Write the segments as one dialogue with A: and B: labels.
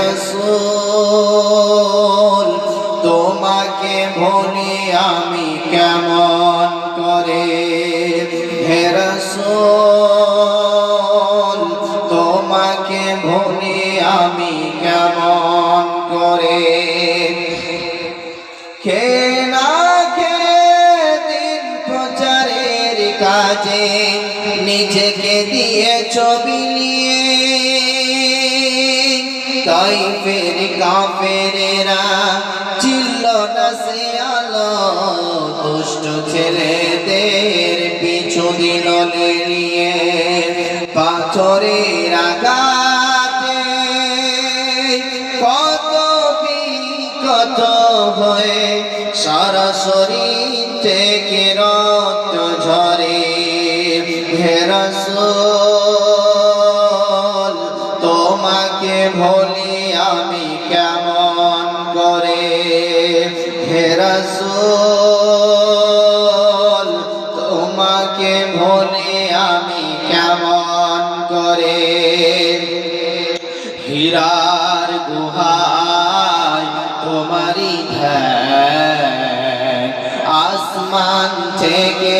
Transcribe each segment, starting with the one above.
A: রসুল, তোমাকে ভুলি আমি কেমন করে? হে রসুল, তোমাকে ভুলি আমি কেমন করে? খে না খে দিন প্রচারের কাজে, নিজেকে দিয়ে ছবি তাই ফের কাফেরেরা চিল্ল না সে আলো, দুষ্ট ছেলেদের পিছু দিল নিয়ে পাথরের আঘাতে। কত বিকত হয়ে সারা শরীর থেকে রক্ত তোমাকে ভুলি আমি কেমন করে? হে রসুল, তোমাকে ভুলি আমি কেমন করে? হীরার গুহায় তোমারি ধ্যান, আসমান থেকে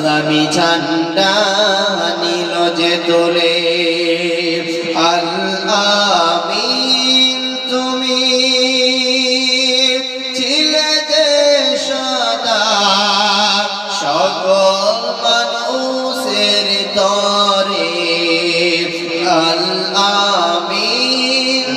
A: ইসলামী ঝান্ডা নিল যে তোলে।